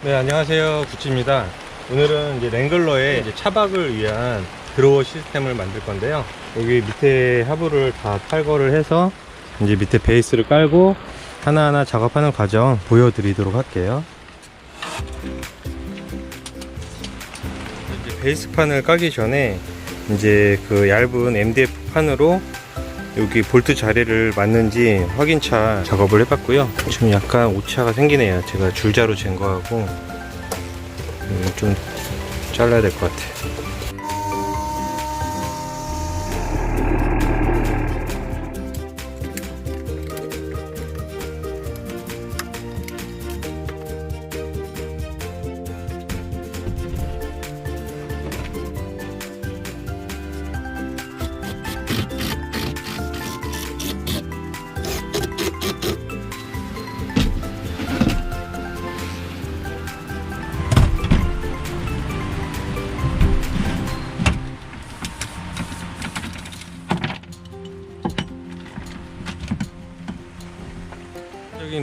네, 안녕하세요. 구찌입니다. 오늘은 이제 랭글러의 이제 차박을 위한 드로어 시스템을 만들 건데요. 여기 밑에 하부를 다 탈거를 해서 이제 밑에 베이스를 깔고 하나하나 작업하는 과정 보여드리도록 할게요. 이제 베이스판을 까기 전에 이제 그 얇은 MDF 판으로 여기 볼트 자리를 맞는지 확인차 작업을 해봤고요. 지금 약간 오차가 생기네요. 제가 줄자로 잰 거하고 음, 좀 잘라야 될 것 같아요.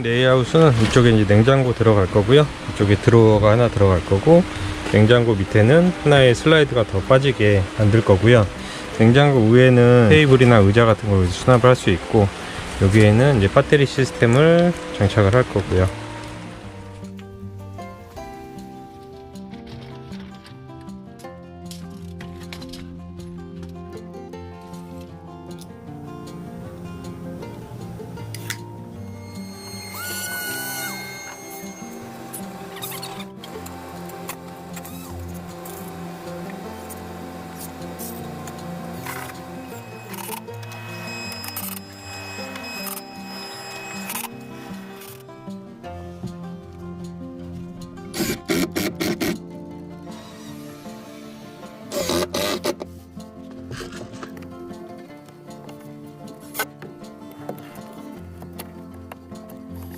레이아웃은 이쪽에 이제 냉장고 들어갈 거고요. 이쪽에 드로어가 하나 들어갈 거고 냉장고 밑에는 하나의 슬라이드가 더 빠지게 만들 거고요. 냉장고 위에는 테이블이나 의자 같은 걸 수납을 할 수 있고 여기에는 이제 배터리 시스템을 장착을 할 거고요.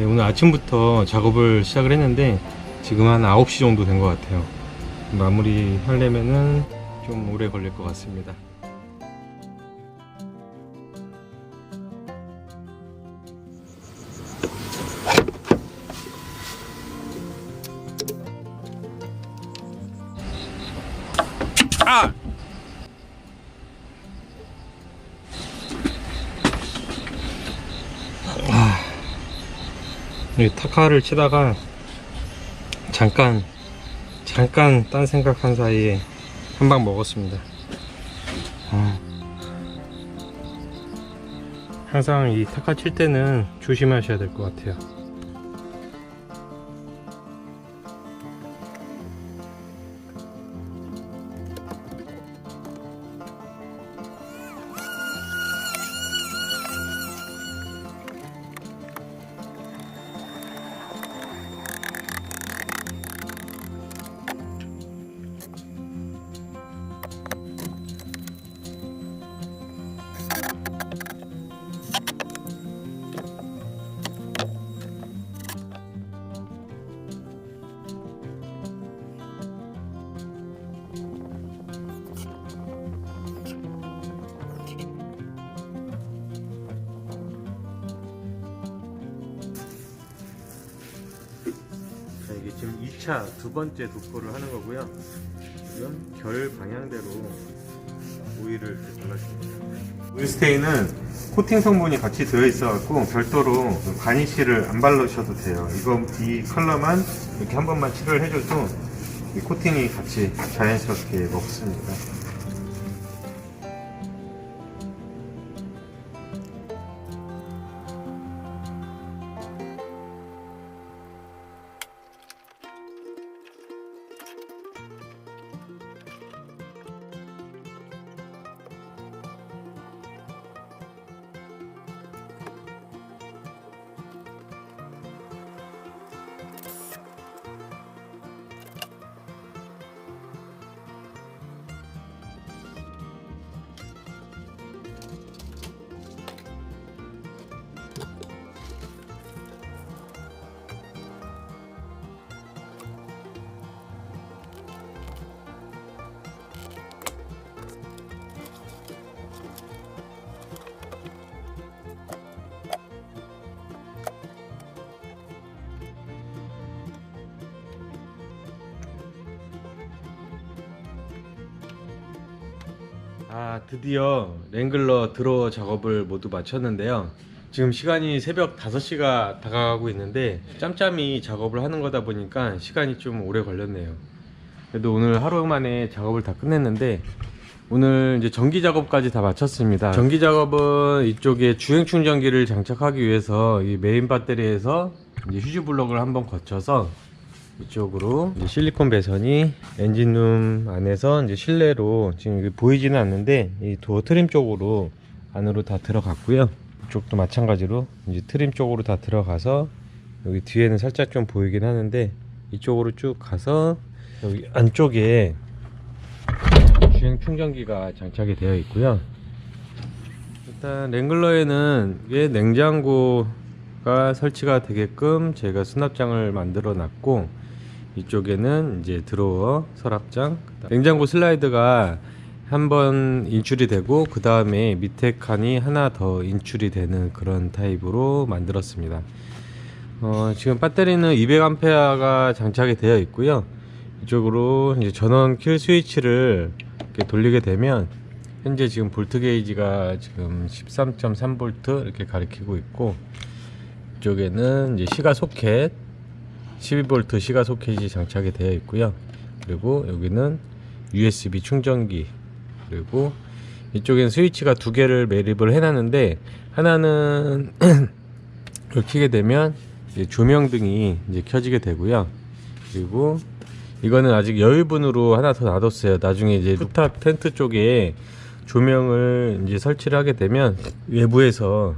네, 오늘 아침부터 작업을 시작을 했는데 지금 한 9시 정도 된 것 같아요. 마무리 하려면은 좀 오래 걸릴 것 같습니다. 타카를 치다가 잠깐 잠깐 딴 생각한 사이에 한 방 먹었습니다. 아. 항상 이 타카 칠 때는 조심하셔야 될 것 같아요. 2차 두 번째 도포를 하는 거고요. 이건 결 방향대로 오일을 발라줍니다. 오일스테이는 코팅 성분이 같이 들어있어갖고 별도로 바니쉬를 안 바르셔도 돼요. 이거 이 컬러만 이렇게 한 번만 칠을 해줘도 코팅이 같이 자연스럽게 먹습니다. 아 드디어 랭글러 드로어 작업을 모두 마쳤는데요. 지금 시간이 새벽 5시가 다가가고 있는데 짬짬이 작업을 하는 거다 보니까 시간이 좀 오래 걸렸네요. 그래도 오늘 하루 만에 작업을 다 끝냈는데 오늘 이제 전기 작업까지 다 마쳤습니다. 전기 작업은 이쪽에 주행 충전기를 장착하기 위해서 이 메인 배터리에서 휴지 블럭을 한번 거쳐서 이쪽으로 이제 실리콘 배선이 엔진룸 안에서 이제 실내로 지금 보이지는 않는데 이 도어 트림 쪽으로 안으로 다 들어갔고요. 이쪽도 마찬가지로 이제 트림 쪽으로 다 들어가서 여기 뒤에는 살짝 좀 보이긴 하는데 이쪽으로 쭉 가서 여기 안쪽에 주행 충전기가 장착이 되어 있고요. 일단 랭글러에는 이게 냉장고가 설치가 되게끔 제가 수납장을 만들어 놨고 이쪽에는 이제 드로어 서랍장 냉장고 슬라이드가 한 번 인출이 되고 그 다음에 밑에 칸이 하나 더 인출이 되는 그런 타입으로 만들었습니다. 어, 지금 배터리는 200A가 장착이 되어 있고요. 이쪽으로 이제 전원 킬 스위치를 돌리게 되면 현재 지금 볼트 게이지가 지금 13.3V 이렇게 가리키고 있고 이쪽에는 이제 시가 소켓 12V 시가 소켓이 장착이 되어 있고요. 그리고 여기는 USB 충전기 그리고 이쪽엔 스위치가 두 개를 매립을 해놨는데 하나는 이걸 켜게 되면 이제 조명등이 이제 켜지게 되고요. 그리고 이거는 아직 여유분으로 하나 더 놔뒀어요. 나중에 이제 후탑 텐트 쪽에 조명을 이제 설치를 하게 되면 외부에서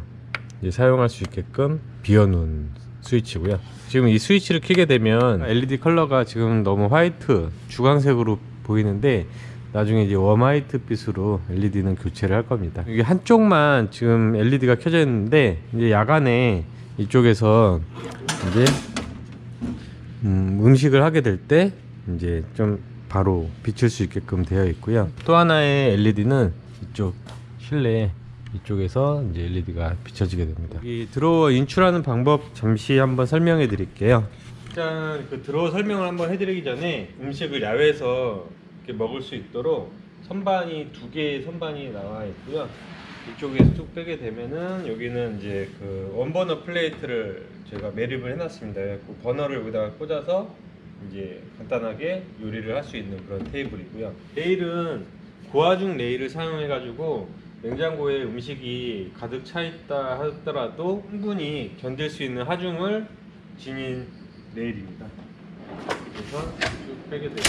이제 사용할 수 있게끔 비워놓은 스위치고요. 지금 이 스위치를 켜게 되면 LED 컬러가 지금 너무 화이트 주광색으로 보이는데 나중에 이제 웜 화이트 빛으로 LED는 교체를 할 겁니다. 이게 한쪽만 지금 LED가 켜져 있는데 이제 야간에 이쪽에서 이제 음, 음식을 하게 될 때 이제 좀 바로 비칠 수 있게끔 되어 있고요. 또 하나의 LED는 이쪽 실내 이쪽에서 이제 LED가 비춰지게 됩니다. 이 드로어 인출하는 방법 잠시 한번 설명해 드릴게요. 일단 그 드로어 설명을 한번 해드리기 전에 음식을 야외에서 이렇게 먹을 수 있도록 선반이 두 개의 선반이 나와 있고요. 이쪽에서 쭉 빼게 되면은 여기는 이제 그 원버너 플레이트를 제가 매립을 해놨습니다. 그 버너를 여기다가 꽂아서 이제 간단하게 요리를 할 수 있는 그런 테이블이고요. 레일은 고화중 레일을 사용해가지고 냉장고에 음식이 가득 차 있다 하더라도 충분히 견딜 수 있는 하중을 지닌 레일입니다. 그래서 쭉 빼게 되면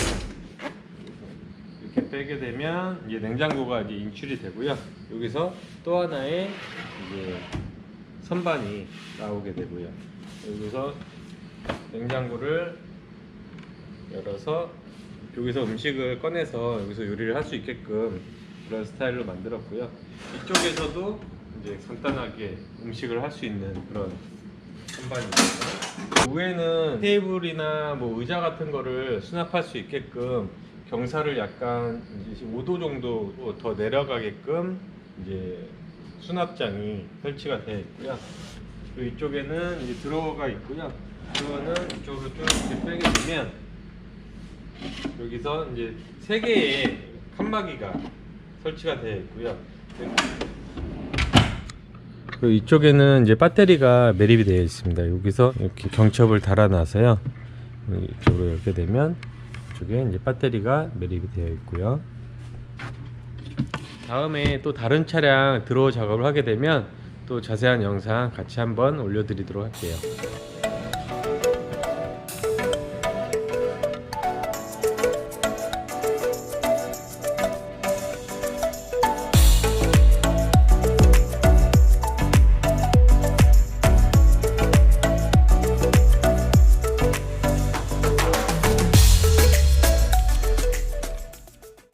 이렇게 빼게 되면 이제 냉장고가 이제 인출이 되고요. 여기서 또 하나의 이제 선반이 나오게 되고요. 여기서 냉장고를 열어서 여기서 음식을 꺼내서 여기서 요리를 할 수 있게끔 그런 스타일로 만들었고요. 이쪽에서도 이제 간단하게 음식을 할 수 있는 그런 선반입니다. 위에는 테이블이나 뭐 의자 같은 거를 수납할 수 있게끔 경사를 약간 이제 5도 정도 더 내려가게끔 이제 수납장이 설치가 되어 있고요. 그리고 이쪽에는 이제 드로어가 있고요. 드로어는 이쪽으로 쭉 이렇게 빼게 되면 여기서 이제 세 개의 칸막이가 설치가 되어 있고요. 그 이쪽에는 이제 배터리가 매립이 되어 있습니다. 여기서 이렇게 경첩을 달아놔서요. 이쪽으로 열게 되면 이쪽에 이제 배터리가 매립이 되어 있고요. 다음에 또 다른 차량 드로어 작업을 하게 되면 또 자세한 영상 같이 한번 올려드리도록 할게요.